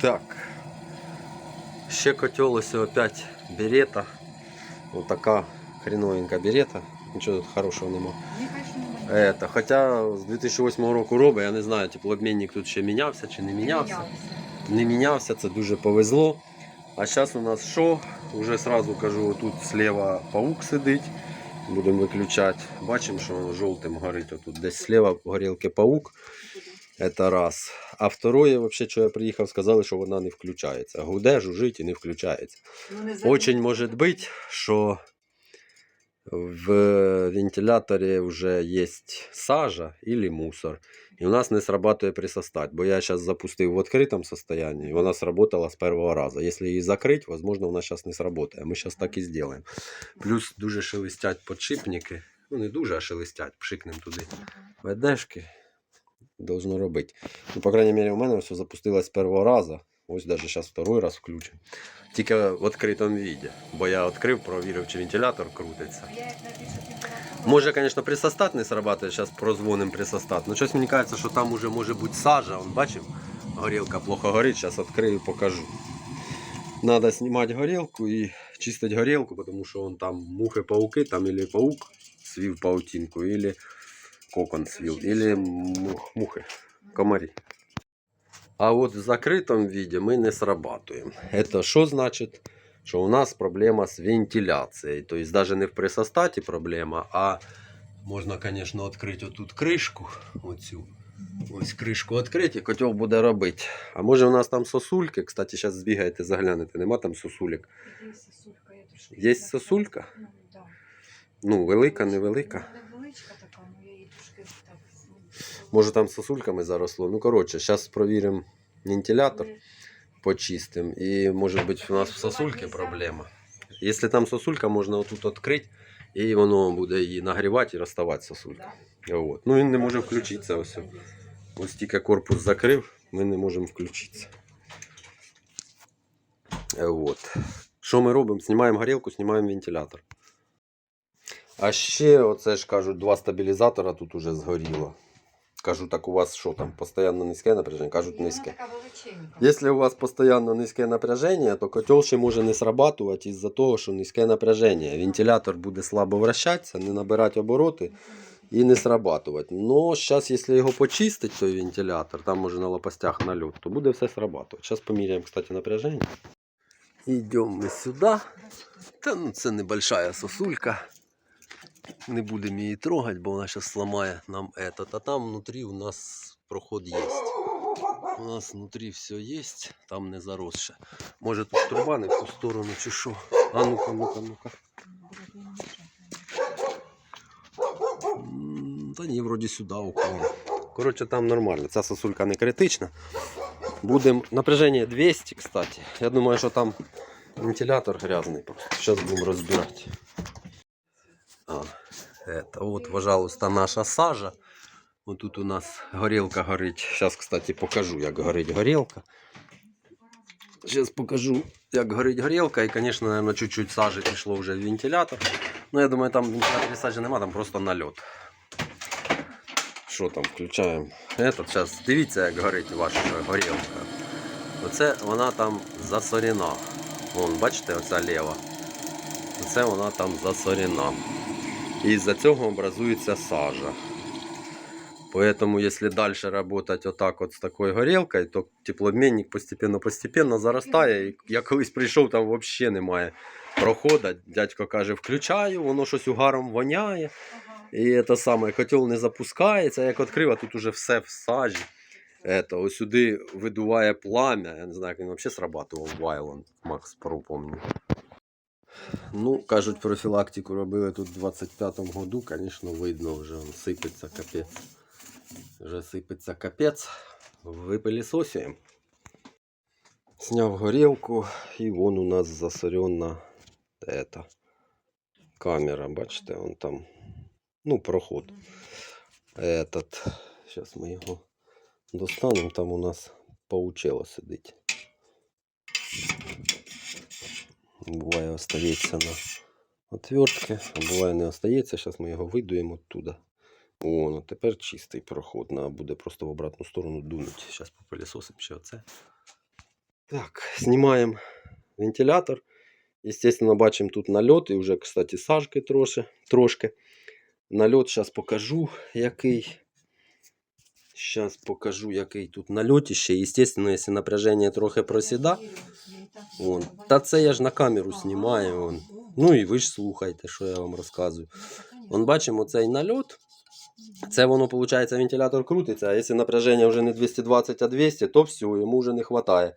Так. Ще котел ось опять берета. Вот така хреновенька берета. Нічого тут хорошого нема. Это, хоча з 2008 року робить, я не знаю, теплообмінник тут ще мінявся чи не мінявся. Не мінявся, це дуже повезло. А зараз у нас що? Уже сразу кажу, тут слева паук сидить. Будемо виключати. Бачимо, що жовтим горить. Отут десь слева горілки паук. Це раз. А второе, вообще, що я приїхав, сказали, що вона не включається. Гуде, жужить і не включається. Ну, не за- Очень может быть, что в вентиляторе уже есть сажа или мусор. И у нас не срабатывает присостать. Бо я сейчас запустил в открытом состоянии, и она сработала с первого раза. Если ее закрыть, возможно, вона сейчас не сработает. Мы сейчас так и сделаем. Плюс дуже шелестять подшипники. Ну, не дуже, а шелестять. Пшикнем туди. ведешки. Должно робити. Ну, по крайней мере, у мене все запустилось з першого разу. Ось даже зараз второй раз включимо. Тільки в відкритому віді. Бо я відкрив, провірив, чи вентилятор крутиться. Може, звісно, присостат не срабатує, зараз прозвоним присостат. Ну, щось мені кажеться, що там уже може бути сажа. Он бачив, горілка плохо горить, зараз відкрию, покажу. Надо знімати горілку і чистити горілку, тому що вон там мухи-пауки, там или паук свів паутинку, или кокон свів, или мух, мухи, комарі. А от в закритому віді ми не срабатуємо. Це що значить? Що у нас проблема з вентиляцією. Тобто навіть не в присостаті проблема, а можна, звісно, відкрити отут кришку. Оцю. Ось кришку відкрити, котел буде робити. А може у нас там сосульки? Кстати, зараз збігаєте, заглянете, нема там сосулек. Є сосулька, Є сосулька? Ну, да. Ну, велика, невелика. Невеличка така, ну я її трошки так. ну, Може там сосульками заросло. Ну, коротше, зараз провіримо вентилятор. коли- почистим. И может быть у нас в сосульке проблема. Если там сосулька, можно вот тут открыть, і воно буде її нагрівати і розставати сосулька. Вот. Ну він не може включитися. Ось. Ось тільки корпус закрив, ми не можемо включитися. Вот. Що ми робимо? Знімаємо горілку, знімаємо вентилятор. А ще, оце ж кажуть, два стабілізатора тут уже згоріло. Кажу, так у вас що там, постійно низьке напряження? Кажуть, І вона низьке. така величенька. Если у вас постоянно низьке напряжение, то котел ще може не срабатувати із-за того, що низьке напряження. Вентилятор буде слабо вращатися, не набирати обороти і не срабатувати. Но зараз, якщо його почистить, той вентилятор, там може на лопастях нальот, то буде все срабатувати. Зараз поміряємо, кстати, напряження. Йдемо ми сюди. Та ну це небольшая сосулька. Не будемо її трогати, бо вона зараз сломає нам этот. А там внутрі у нас проход є. У нас внутрі все є, там не заросше. Може тут труба не в ту сторону чи що. А ну-ка, ну-ка, ну-ка. Та ні, вроді сюди уклон. Коротше, там нормально. Ця сосулька не критична. Будемо. Напряження 200, кстати. Я думаю, що там вентилятор грязний. Зараз будемо розбирати. А, это вот, пожалуйста, наша сажа. Вот тут у нас горілка горить. Сейчас, кстати, покажу, як горить горілка. Сейчас покажу, як горить горілка. І, звісно, наверное, чуть-чуть сажі пішло вже в вентилятор. Ну, я думаю, там в вентиляторі сажі нема, там просто нальот. Що там, включаємо? Этот, зараз дивіться, як горить ваша горілка. Оце вона там засорена. Вон, бачите, оця лева. Оце вона там засорена. І з-за цього образується сажа. Поэтому, если дальше работать вот так вот с такой горелкой, то теплообмінник постепенно-постепенно заростає. І я колись прийшов, там взагалі немає проходу. Дядько каже, включаю, воно щось угаром воняє. І це саме котел не запускається. Як відкрив, а тут уже все в сажі. Это, ось сюди видуває пламя. Я не знаю, як він взагалі срабатував Вайланд. Макс Pro, помню. Ну, кажуть, профілактику робили тут в 25-му году, звісно, видно, вже сипеться капець. Вже сипеться капець. Випилісосуємо. Сняв горілку, і вон у нас засорена ета, камера, бачите, вон там. Ну, проход. Этот. Зараз ми його достанемо, там у нас паучело сидить. Буває остається на отвертки, а буває не остається. Зараз ми його видуємо оттуда. О, ну тепер чистий проход. Надо буде просто в обратну сторону дунуть. Зараз попилісосимо ще оце. Так, знімаємо вентилятор. Естественно, бачимо тут нальот і вже, кстати, сажки трошки. трошки. Нальот зараз покажу, який. Зараз покажу, який тут нальотище. Естественно, якщо напряження трохи просіда. Вон. Та це я ж на камеру знімаю. Вон. Ну і ви ж слухайте, що я вам розказую. Вон бачимо цей нальот. Це воно, виходить, вентилятор крутиться, а якщо напряження вже не 220, а 200, то все, йому вже не вистачає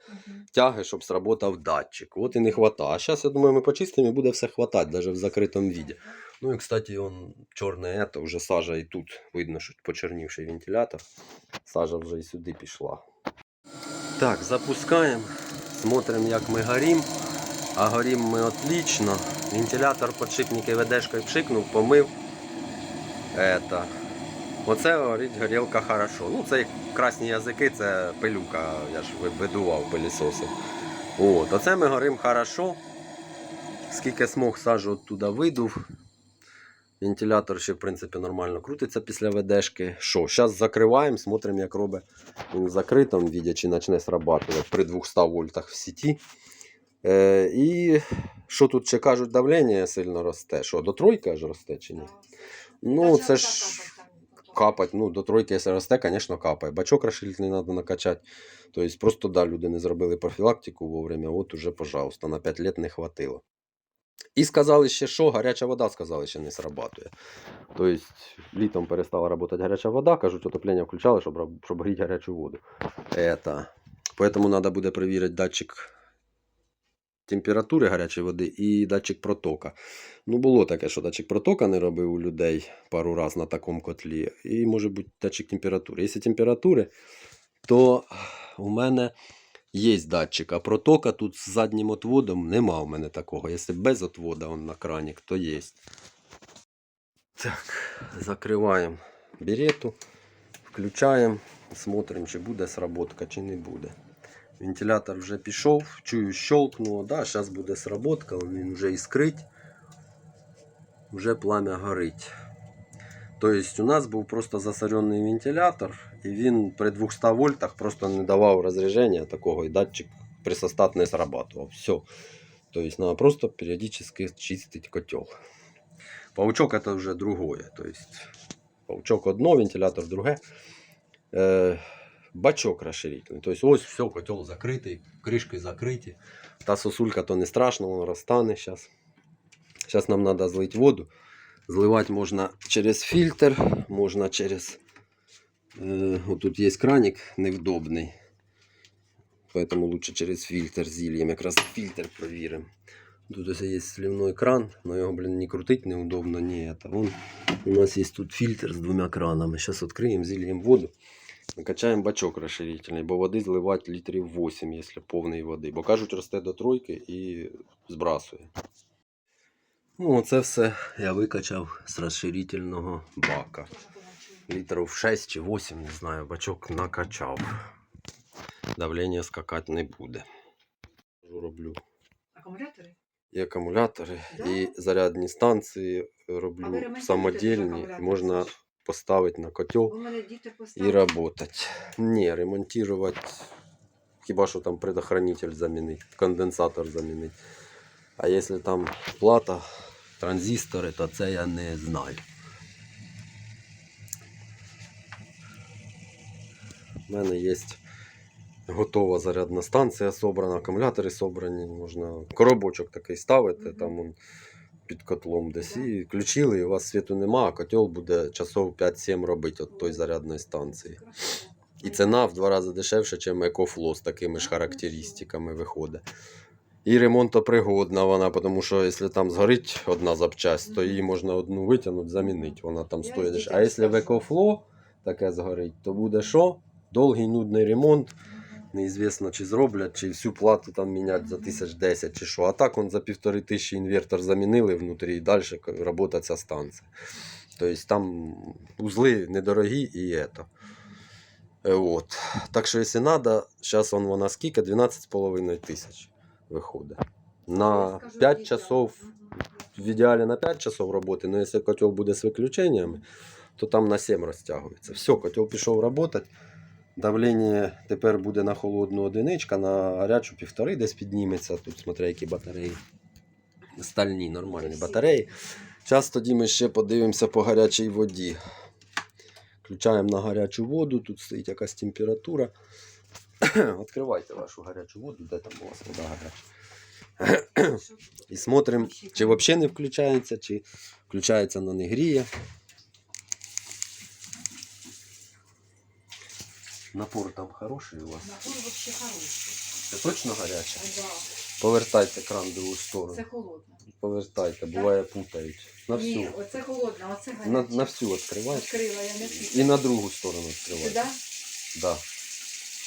тяги, щоб сработав датчик. От і не вистачає. А зараз, я думаю, ми почистимо і буде все хватати, навіть в закритому віді. Ну і, кстати, он чорне ето, вже сажа і тут видно, що почернівший вентилятор. Сажа вже і сюди пішла. Так, запускаємо. Смотрим, як ми горім. А горім ми отлично. Вентилятор подшипники ведешкою пшикнув, помив. Это. Оце горить горілка хорошо. Ну, це красні язики, це пилюка, я ж ви- видував пилісосом. От, оце ми горим хорошо. Скільки смог сажу оттуда видув. Вентилятор ще, в принципі, нормально крутиться після ведешки. Що, зараз закриваємо, смотримо, як робить він в закритому віді, чи почне срабатувати при 200 вольтах в сіті. Е, і що тут ще кажуть, давлення сильно росте. Що, до тройки аж росте чи ні? Ну, це ж капать, ну, до тройки, якщо росте, звісно, капає. Бачок розширительний треба накачати. Тобто, просто да, люди не зробили профілактику вовремя, от уже, пожалуйста, на 5 лет не хватило. І сказали ще, що гаряча вода, сказали, ще не срабатує. Тобто, літом перестала працювати гаряча вода, кажуть, отоплення включали, щоб, щоб гріти гарячу воду. Это. Поэтому треба буде перевірити датчик температури гарячої води і датчик протока. Ну, було таке, що датчик протока не робив у людей пару раз на такому котлі. І може бути датчик температури. Якщо температури, то у мене є датчик, а протока тут з заднім отводом нема у мене такого. Якщо без отвода он на кранік, то є. Так, закриваємо берету, включаємо, смотримо, чи буде сработка, чи не буде. Вентилятор вже пішов, чую, щелкнуло. Да, зараз буде сработка, він вже іскрить вже пламя горить. Тобто у нас був просто засоренний вентилятор, і він при 200 вольтах просто не давав розрядження такого, і датчик присостат не срабатывал. Все. Тобто надо просто периодически чистить котел. Паучок это уже другое. То есть паучок одно, вентилятор друге. Е, бачок розширительний. Тобто ось все, котел закритий, кришки закриті. Та сосулька то не страшно, воно розтане зараз. Сейчас нам надо злить воду. Зливать можно через фильтр, можно через... Э, вот тут есть краник невдобный. Поэтому лучше через фильтр зільємо. Якраз фильтр провіримо. Тут ось є сливной кран, но його, блин, не крутить неудобно, не это. Вон у нас есть тут фильтр з двумя кранами. Сейчас откроем, зільємо воду. Накачаємо бачок розширительний, бо води зливати літрів 8, якщо повної води. Бо кажуть, росте до тройки і збрасує. Ну, це все я викачав з розширительного бака. Літрів 6 чи 8, не знаю, бачок накачав. Давлення скакати не буде. Роблю Акумулятори? і акумулятори, Да? і зарядні станції А ви роблю ремонтуєте самодільні. акумулятори? Можна поставити на котел У мене діти і поставили. работать. Ні, ремонтувати. Хіба що там предохранитель замінити, конденсатор замінити. А якщо там плата, транзистори, то це я не знаю. У мене є готова зарядна станція собрана, акумулятори собрані, можна коробочок такий ставити, там он під котлом десь. І включили, і у вас світу нема, а котел буде часов 5-7 робити від той зарядної станції. І ціна в два рази дешевше, ніж EcoFlow з такими ж характеристиками виходить. І ремонтопригодна вона, тому що якщо там згорить одна запчасть, то її можна одну витягнути, замінити. Вона там стоїть. А якщо в EcoFlow таке згорить, то буде що? Довгий нудний ремонт. Неізвісно, чи зроблять, чи всю плату там міняти за тисяч десять, чи що. А так он за півтори тисячі інвертор замінили внутрі і далі робота ця станція. Тобто там узли недорогі і ето. Е, От. Так що, якщо треба, зараз он вона скільки? 12,5 тисяч виходить. На 5 часов, в ідеалі на 5 часов роботи, але якщо котел буде з виключеннями, то там на 7 розтягується. Все, котел пішов працювати. Давлення тепер буде на холодну одиничка, на гарячу півтори десь підніметься. Тут смотри, які батареї. Стальні, нормальні батареї. Зараз тоді ми ще подивимося по гарячій воді. Включаємо на гарячу воду, тут стоїть якась температура. Відкривайте вашу гарячу воду, де там у вас вода гаряча. І смотримо, чи взагалі не включається, чи включається, але не гріє. Напор там хороший у вас. Напор вообще хороший. Це точно гаряче? Да. Повертайте кран в другу сторону. Це холодно. Повертайте, буває путають. На Ні, оце холодно, оце гаряче. На, на всю відкривайте. Відкрила я не І на другу сторону відкривайте. Сюди? Да.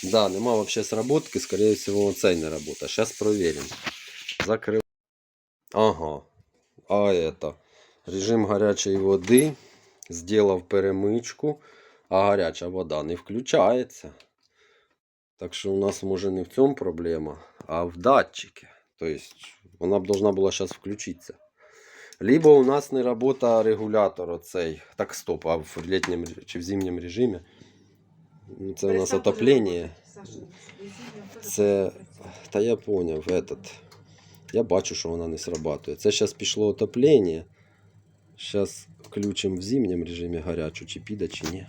Да, нема вообще сработки, скорее всего, цей не работа. Сейчас проверим. Закрыл. Ага. А это. Режим гарячої води. Сделав перемичку, а гаряча вода не включається. Так що у нас може не в цьому проблема, а в датчике. То есть вона б должна була зараз включитися. Либо у нас не робота регулятор оцей. Так, стоп, а в літньому чи в зимньому режимі. Ну, Це у нас отоплення. Це. Та я поняв, этот. Я бачу, що вона не срабатує. Це зараз пішло отоплення. Зараз включимо в зимньому режимі гарячу, чи піде, чи ні.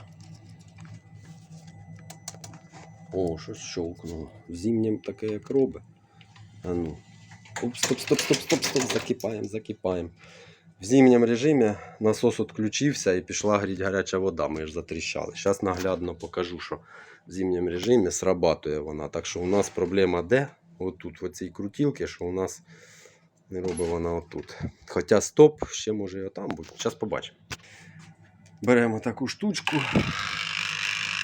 О, щось щелкнуло. В зимнім таке як робить. А ну. Оп, стоп, стоп, стоп, стоп, стоп. Закипаємо, закипаємо. В зимньому режимі насос відключився і пішла гріть гаряча вода. Ми ж затріщали. Зараз наглядно покажу, що в зимньому режимі срабатує вона. Так що у нас проблема де? Отут, в цій крутілці, що у нас не робить вона отут. Хоча стоп, ще може і отам бути. Зараз побачимо. Беремо таку штучку.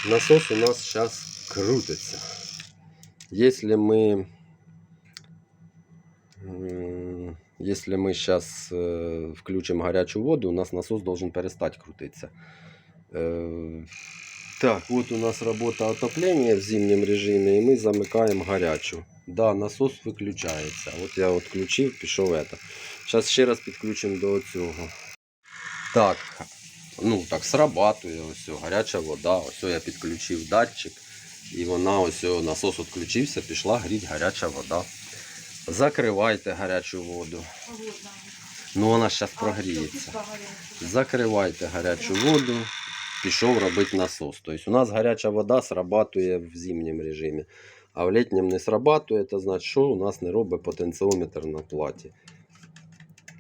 Насос у нас зараз крутиться. Якщо ми. м, Если мы сейчас включим горячую воду, у нас насос должен перестать крутиться. Э, так, вот у нас работа отопления в зимнем режиме, и мы замыкаем горячую. Да, насос виключається. От я от включив, пішов это. Зараз ще раз підключимо до цього. Так, ну так, срабатує ось о, гаряча вода. Ось о, я підключив датчик. І вона ось насос відключився, пішла гріть гаряча вода. Закривайте гарячу воду. Ну вона зараз прогріється. Закривайте гарячу воду, пішов робити насос. Тобто у нас гаряча вода срабатує в зимньому режимі, а в літньому не срабатує, це значить, що у нас не робить потенціометр на платі.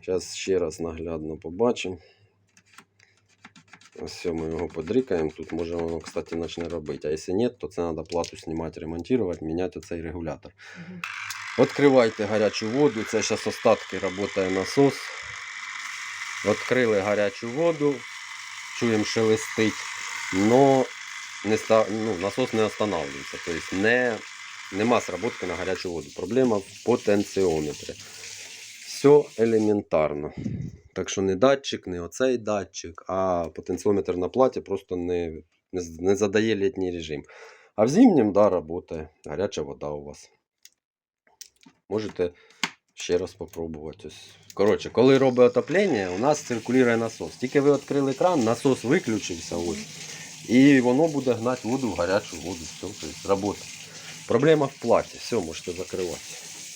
Зараз ще раз наглядно побачимо. Ось все, ми його подрікаємо. Тут може воно, кстати, почне робити. А якщо ні, то це треба плату знімати, ремонтувати, міняти оцей регулятор. Відкривайте гарячу воду. Це зараз остатки працює насос. Відкрили гарячу воду. Чуємо, шелестить. Но не ста... ну, насос не останавливається. Тобто не... нема сработки на гарячу воду. Проблема в потенціометрі. Все елементарно. Так що не датчик, не оцей датчик, а потенціометр на платі просто не, не, задає літній режим. А в зимнім, да, працює. Гаряча вода у вас. Можете ще раз спробувати. Коротше, коли робить отоплення, у нас циркулює насос. Тільки ви відкрили кран, насос виключився ось. І воно буде гнати воду в гарячу воду. Все, тобто робота. Проблема в платі. Все, можете закривати.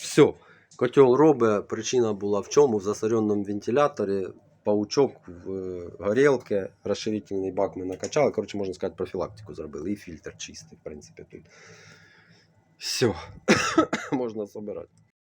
Все. Котел робить. Причина була в чому? В засореному вентиляторі. Паучок в е, горілки, розширительний бак ми накачали. Коротше, можна сказати, профілактику зробили. І фільтр чистий, в принципі, тут. Все. можна збирати.